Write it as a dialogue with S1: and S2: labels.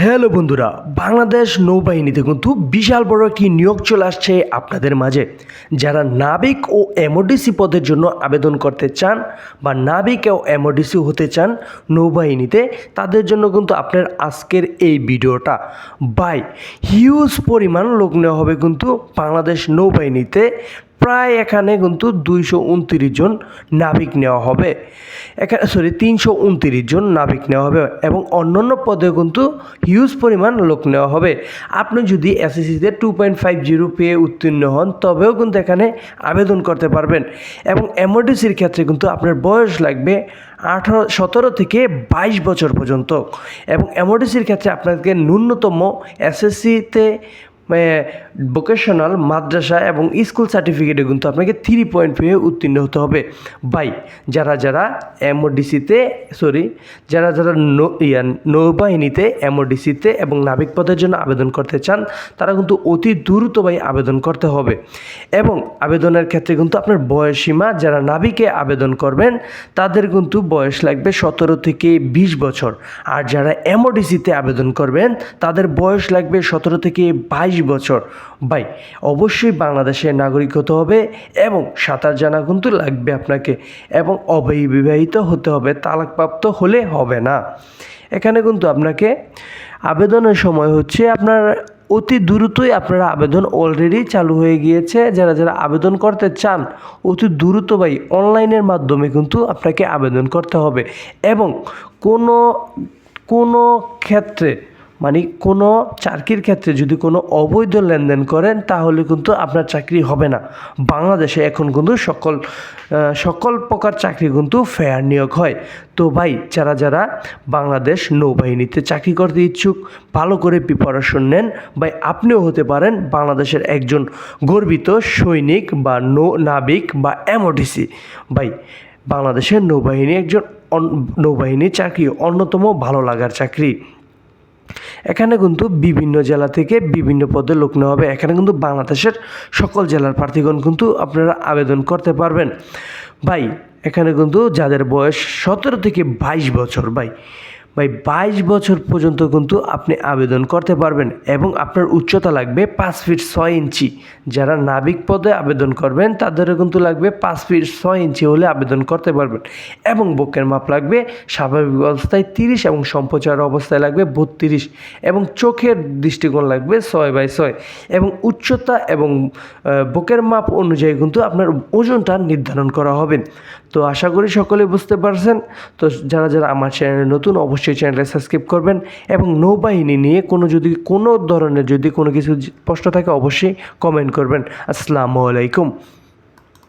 S1: Hello বন্ধুরা, বাংলাদেশ নৌবাহিনীতে কিন্তু বিশাল বড় একটি নিয়োগ চলে আসছে আপনাদের মাঝে। যারা নাবিক ও এমওডিসি পদের জন্য আবেদন করতে চান বা নাবিক ও এমওডিসি হতে চান নৌবাহিনীতে, তাদের জন্য কিন্তু আপনার আজকের এই ভিডিওটা। বাই, হিউজ পরিমাণ লোক নেওয়া হবে কিন্তু বাংলাদেশ নৌবাহিনীতে প্রায় এখানে কিন্তু দুইশো উনত্রিশ জন নাবিক নেওয়া হবে। এখানে সরি তিনশো উনত্রিশ জন নাবিক নেওয়া হবে এবং অন্যান্য পদে কিন্তু হিউজ পরিমাণ লোক নেওয়া হবে। আপনি যদি এসএসসিতে টু পয়েন্ট ফাইভ জিরো পেয়ে উত্তীর্ণ হন, তবেও কিন্তু এখানে আবেদন করতে পারবেন এবং এমওডিসির ক্ষেত্রে কিন্তু আপনার বয়স লাগবে আঠারো, সতেরো থেকে বাইশ বছর পর্যন্ত এবং এমওডিসির ক্ষেত্রে আপনাকে ন্যূনতম এসএসসিতে ভোকেশনাল মাদ্রাসা এবং স্কুল সার্টিফিকেটে কিন্তু আপনাকে থ্রি পয়েন্ট পেয়ে উত্তীর্ণ হতে হবে। বাই যারা যারা এমওডিসিতে সরি যারা যারা নৌ নৌবাহিনীতে এমওডিসিতে এবং নাবিক পদের জন্য আবেদন করতে চান, তারা কিন্তু অতি দ্রুত ভাই আবেদন করতে হবে। এবং আবেদনের ক্ষেত্রে কিন্তু আপনার বয়স সীমা, যারা নাবিকে আবেদন করবেন, তাদের কিন্তু বয়স লাগবে সতেরো থেকে বিশ বছর। আর যারা এমওডিসিতে আবেদন করবেন, তাদের বয়স লাগবে সতেরো থেকে বাইশ বছর। ভাই, অবশ্যই বাংলাদেশের নাগরিক হতে হবে এবং সাঁতার জানা কিন্তু লাগবে আপনাকে এবং অবিবাহিত হতে হবে, তালাকপ্রাপ্ত হলে হবে না। এখানে কিন্তু আপনাকে আবেদনের সময় হচ্ছে আপনার অতি দ্রুতই আপনারা আবেদন অলরেডি চালু হয়ে গিয়েছে। যারা যারা আবেদন করতে চান, অতি দ্রুত ভাই অনলাইনের মাধ্যমে কিন্তু আপনাকে আবেদন করতে হবে এবং কোনো কোনো ক্ষেত্রে মানে কোনো চাকরির ক্ষেত্রে যদি কোনো অবৈধ লেনদেন করেন, তাহলে কিন্তু আপনার চাকরি হবে না। বাংলাদেশে এখন কিন্তু সকল সকল প্রকার চাকরি কিন্তু ফেয়ার নিয়োগ হয়। তো ভাই, যারা যারা বাংলাদেশ নৌবাহিনীতে চাকরি করতে ইচ্ছুক, ভালো করে প্রিপারেশন নেন। ভাই, আপনিও হতে পারেন বাংলাদেশের একজন গর্বিত সৈনিক বা নৌ, নাবিক বা এমওডিসি ভাই, বাংলাদেশের নৌবাহিনী একজন নৌবাহিনীর চাকরি অন্যতম ভালো লাগার চাকরি। এখানে কিন্তু বিভিন্ন জেলা থেকে বিভিন্ন পদে লোক নেওয়া হবে। এখানে কিন্তু বাংলাদেশের সকল জেলার প্রার্থীগণ কিন্তু আপনারা আবেদন করতে পারবেন। ভাই, এখানে কিন্তু যাদের বয়স সতেরো থেকে বাইশ বছর, ভাই ভাই, বাইশ বছর পর্যন্ত কিন্তু আপনি আবেদন করতে পারবেন এবং আপনার উচ্চতা লাগবে পাঁচ ফিট ছয় ইঞ্চি। যারা নাবিক পদে আবেদন করবেন, তাদেরও কিন্তু লাগবে পাঁচ ফিট ছয় ইঞ্চি হলে আবেদন করতে পারবেন। এবং বুকের মাপ লাগবে স্বাভাবিক অবস্থায় তিরিশ এবং সম্প্রচার অবস্থায় লাগবে বত্রিশ এবং চোখের দৃষ্টিকোণ লাগবে ছয় বাই ছয়। এবং উচ্চতা এবং বুকের মাপ অনুযায়ী কিন্তু আপনার ওজনটা নির্ধারণ করা হবে। তো আশা করি সকলে বুঝতে পারছেন। তো যারা যারা আমার চ্যানেলে নতুন অবশ্যই চ্যানেলটা সাবস্ক্রাইব করবেন এবং নৌবাহিনী নিয়ে কোনো যদি কোনো ধরনের যদি কোনো কিছু প্রশ্ন থাকে অবশ্যই কমেন্ট করবেন। আসসালামু আলাইকুম।